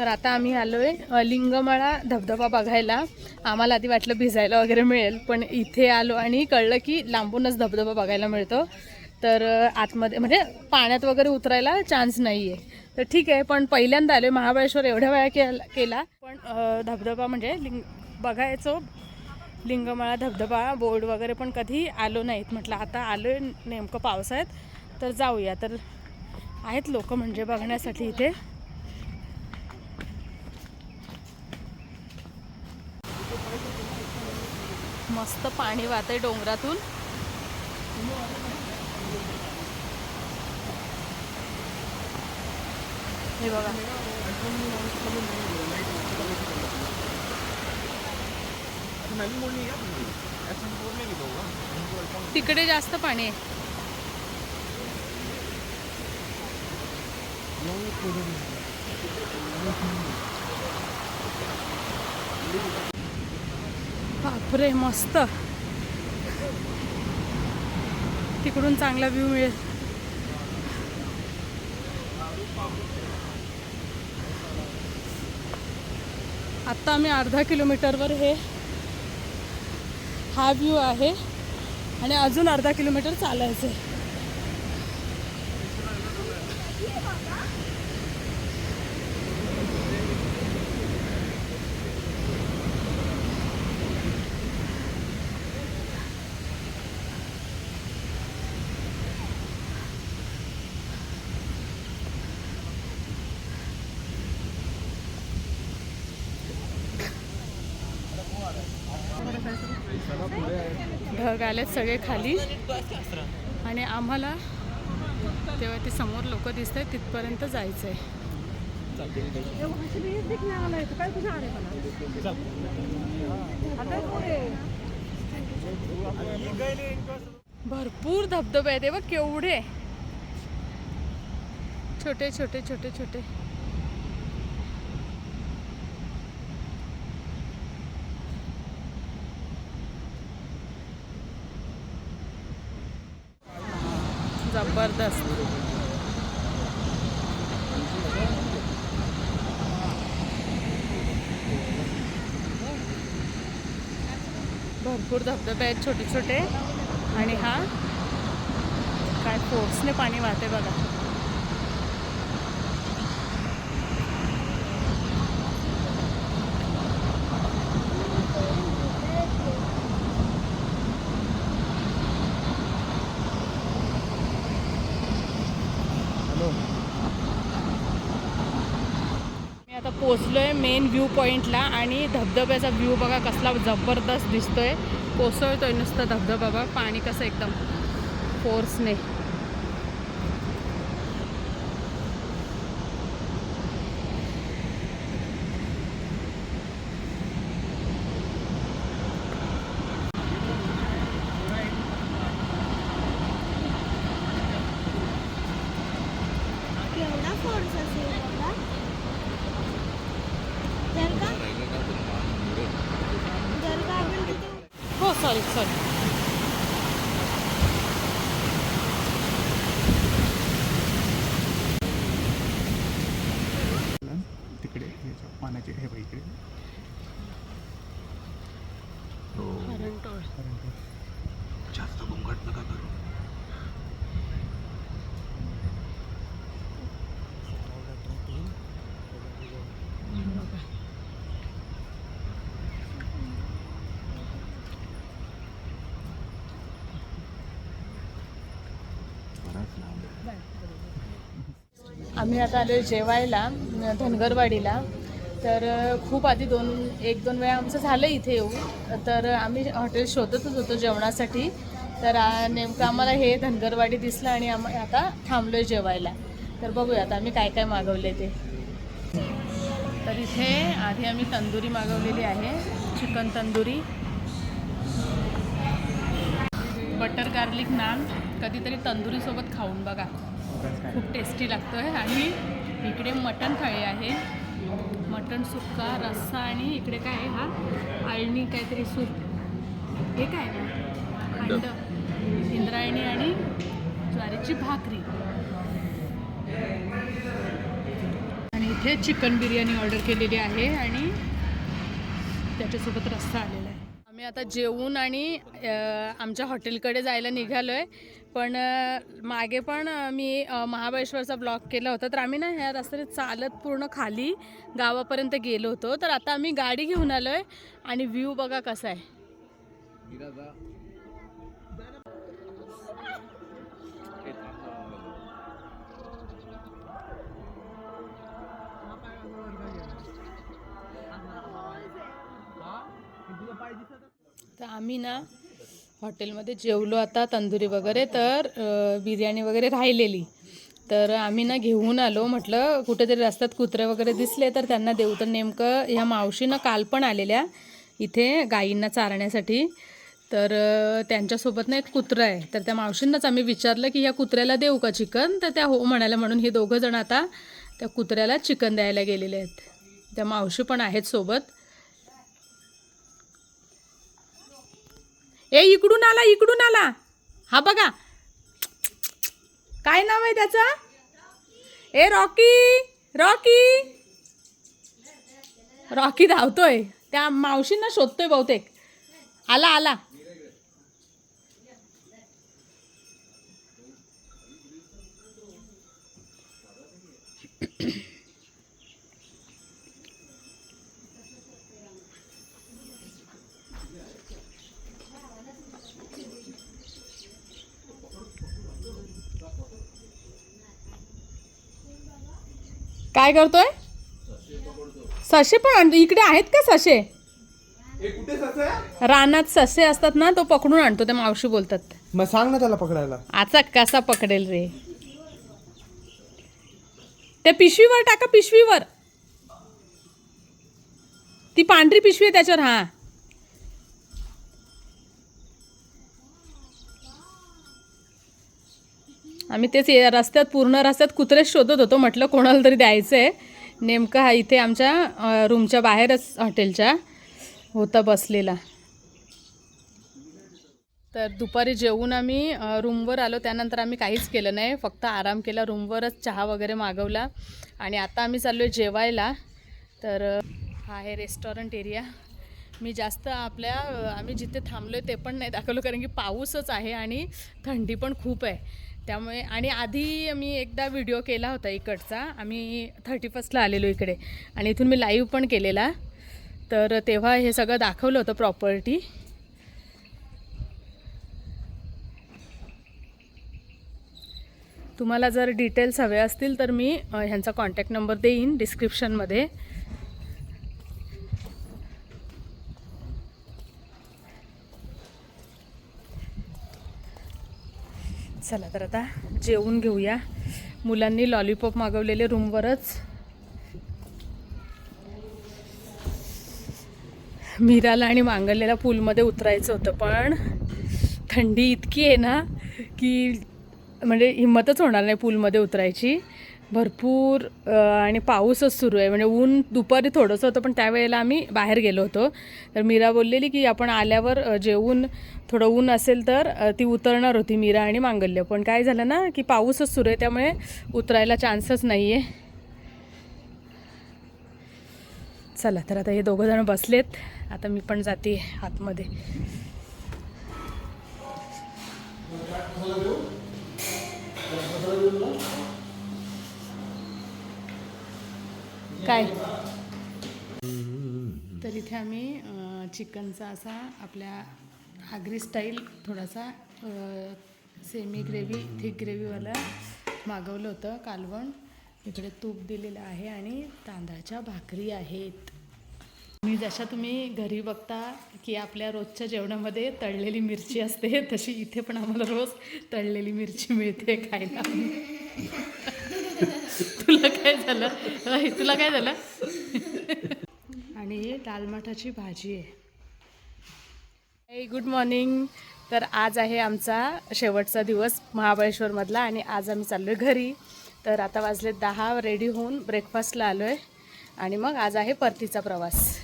तर आता आम्ही आलो आहे लिंगमाळा धबधबा बघायला. आम्हाला आधी वाटलं भिजायला वगैरे मिळेल पण इथे आलो आणि कळलं की लांबूनच धबधबा बघायला मिळतो. तर आतमध्ये म्हणजे पाण्यात वगैरे उतरायला चान्स नाही आहे तर ठीक आहे पण पहिल्यांदा आलो महाबळेश्वर एवढ्या वेळा केला केला. पण धबधबा म्हणजे लिंग बघायचो. लिंगमाळा धबधबा बोर्ड वगैरे पण कधी आलो नाहीत. म्हटलं आता आलोय नेमकं पावसाळ्यात तर जाऊया. तर आहेत लोक म्हणजे बघण्यासाठी इथे. मस्त पाणी वाहतंय डोंगरातून. हे बघा. तिकडे जास्त पाणी आहे. बापरे मस्त. तिकडून चांगला व्ह्यू मिळेल. आत्ता आम्ही अर्धा किलोमीटरवर हे हा व्ह्यू आहे. आणि अजून अर्धा किलोमीटर चालायचं आहे ढग आलेत सगळे खाली. आणि आम्हाला तेव्हा ते समोर लोक दिसत आहेत तिथपर्यंत जायचं आहे भरपूर धबधबे आहेत. हे बघ केवढे. छोटे छोटे छोटे छोटे. जबरदस्त. भरपूर धबधबे आहेत छोटे छोटे. आणि हा काय फोर्सने पाणी वाहते बघा. पोचलो आहे मेन व्ह्यू पॉईंटला आणि धबधब्याचा व्ह्यू बघा कसला जबरदस्त दिसतोय. कोसळतोय नुसतं धबधबा बघा. पाणी कसं एकदम फोर्सने केवढा फोर्स असेल बघा जर का जर का आपण तिथे हो सॉरी सॉरी तिकडे याच्या पाण्याचे हे बघ इकडे हो हरणटोळ जास्त घोंगाट नका करू आम्ही आता आलो जेवायला धनगरवाडीला. तर खूप आधी दोन एक दोन वेळा आमचं झालं इथे येऊ तर आम्ही हॉटेल शोधतच होतो जेवणासाठी. तर नेमकं आम्हाला हे धनगरवाडी दिसलं आणि आम्ही आता थांबलो आहे जेवायला. तर बघूया आता आम्ही काय काय मागवले ते. तर इथे आधी आम्ही तंदुरी मागवलेली आहे. Chicken tandoori. Butter garlic naan. कधीतरी तंदुरीसोबत खाऊन बघा. खूप टेस्टी लागतो आहे आणि इकडे मटण थाळी आहे. मटण सुक्का रस्सा आणि इकडे काय आहे हा? आळणी काहीतरी सूप. हे काय अंड. इंद्रायणी आणि ज्वारीची भाकरी. आणि इथे चिकन बिर्याणी ऑर्डर केलेली आहे आणि त्याच्यासोबत रस्सा आलेला आहे. आम्ही आता जेवून आणि आमच्या हॉटेलकडे जायला निघालो आहे पण मागे पण मी महाबळेश्वरचा ब्लॉग केला होता. तर आम्ही ना ह्या रस्त्याने चालत पूर्ण खाली गावापर्यंत गेलो होतो. तर आता आम्ही गाडी घेऊन आलो आहे आणि व्ह्यू बघा कसा आहे. तर आम्ही ना हॉटेलमध्ये जेवलो आता तंदुरी वगैरे तर बिर्याणी वगैरे राहिलेली. तर आम्ही ना घेऊन आलो. म्हटलं कुठेतरी रस्त्यात कुत्रे वगैरे दिसले तर त्यांना देऊ. तर नेमकं ह्या मावशीनं काल पण आलेल्या इथे गायींना चारण्यासाठी. तर त्यांच्यासोबत ना एक कुत्रा आहे. तर त्या मावशींनाच आम्ही विचारलं की ह्या कुत्र्याला देऊ का चिकन? तर त्या हो म्हणाल्या म्हणून हे दोघं जण आता त्या कुत्र्याला चिकन द्यायला गेलेले आहेत. त्या मावशी पण आहेत सोबत. ए इकडून आला इकडून आला. हा बघा. काय नाव आहे त्याचं? ए रॉकी रॉकी. रॉकी धावतोय. त्या मावशींना शोधतोय बहुतेक. आला आला. काय करतोय? ससे पण इकडे आहेत का ससे? रानात ससे असतात ना तो पकडून आणतो त्या मावशी बोलतात. मग सांग ना त्याला पकडायला. आचा कसा पकडेल रे? त्या पिशवीवर टाका पिशवीवर. ती पांढरी पिशवी आहे त्याच्यावर हा. आम्ही तेच रस्त्यात पूर्ण रस्त्यात कुत्रे शोधत होतो. म्हटलं कोणाला तरी द्यायचं आहे नेमकं हा इथे आमच्या रूमच्या बाहेरच हॉटेलच्या होता बसलेला. तर दुपारी जेवून आम्ही रूमवर आलो. त्यानंतर आम्ही काहीच केलं नाही. फक्त आराम केला. रूमवरच चहा वगैरे मागवला. आणि आता आम्ही चाललो आहे जेवायला. तर हा आहे रेस्टॉरंट एरिया. मी जास्त आपल्या आम्ही जिथे थांबलो आहे ते पण नाही दाखवलं. कारण की पाऊसच आहे आणि थंडी पण खूप आहे. त्यामुळे आणि आधी मी एकदा व्हिडिओ केला होता इकडचा. आम्ही थर्टी फर्स्टला आलेलो इकडे. आणि इथून मी लाईव्ह पण केलेला. तर तेव्हा हे सगळं दाखवलं होतं प्रॉपर्टी तुम्हाला जर डिटेल्स हवे असतील तर मी ह्यांचा कॉन्टॅक्ट नंबर देईन डिस्क्रिप्शनमध्ये चला तर आता जेवून घेऊया. मुलांनी लॉलीपॉप मागवलेले रूमवरच मीराला आणि मांगल्याला पूलमध्ये उतरायचं होतं पण थंडी इतकी आहे ना की म्हणजे हिंमतच होणार नाही पूलमध्ये उतरायची. भरपूर आणि पाऊसच सुरू आहे. म्हणजे ऊन दुपारी थोडंसं होतं पण त्यावेळेला आम्ही बाहेर गेलो होतो. तर मीरा बोललेली की आपण आल्यावर जेवून थोडं ऊन असेल तर ती उतरणार होती मीरा आणि मांगल्य. पण काय झालं ना की पाऊसच सुरू आहे त्यामुळे उतरायला चान्सच नाही आहे चला तर आता हे दोघं जण बसलेत. आता मी पण जाते आतमध्ये. काय? तर इथे आम्ही चिकनचा असा आपल्या आगरी स्टाईल थोडासा सेमी ग्रेव्ही थिक ग्रेव्हीवाला मागवलं होतं कालवण. इकडे तूप दिलेलं आहे आणि तांदळाच्या भाकरी आहेत. मी जशा तुम्ही घरी बघता की आपल्या रोजच्या जेवणामध्ये तळलेली मिरची असते तशी इथे पण आम्हाला रोज तळलेली मिरची मिळते खायला. तुला काय झालं? तुला काय झालं? आणि ही दालमाठाची भाजी आहे. गुड मॉर्निंग तर आज आहे आमचा शेवटचा दिवस महाबळेश्वरमधला आणि आज आम्ही चाललो आहे घरी. तर आता वाजले दहा रेडी होऊन ब्रेकफास्टला आलो आहे आणि मग आज आहे परतीचा प्रवास.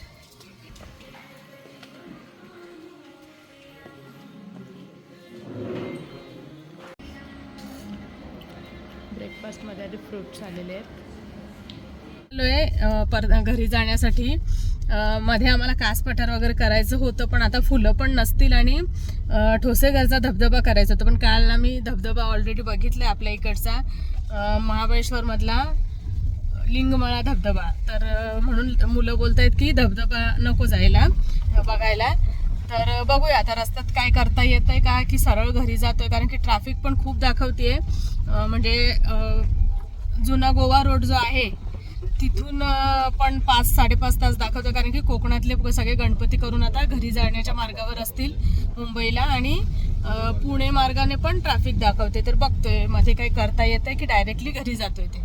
सारे आधी फ्रूट्स आलेले आहेत. आलोय अ, पर घरी जाण्यासाठी. मध्ये आम्हाला कास पठार वगैरे करायचं होतं पण आता फुलं पण नसतील आणि ठोसे ठोसेघरचा धबधबा करायचा होता. पण काल आम्ही धबधबा ऑलरेडी बघितलाय आपल्या इकडचा महाबळेश्वरमधला लिंगमळा धबधबा. तर म्हणून मुलं बोलत आहेत की धबधबा नको जायला बघायला. तर बघूया आता रस्त्यात काय करता येतंय का की सरळ घरी जातोय कारण की ट्रॅफिक पण खूप दाखवते म्हणजे जुना गोवा रोड जो आहे तिथून पण पाच साडेपाच तास दाखवतो कारण की कोकणातले सगळे गणपती करून आता घरी जाण्याच्या मार्गावर असतील मुंबईला. आणि पुणे मार्गाने पण ट्रॅफिक दाखवते. तर बघतोयमध्ये काही करता येतंय की डायरेक्टली घरी जातोय ते.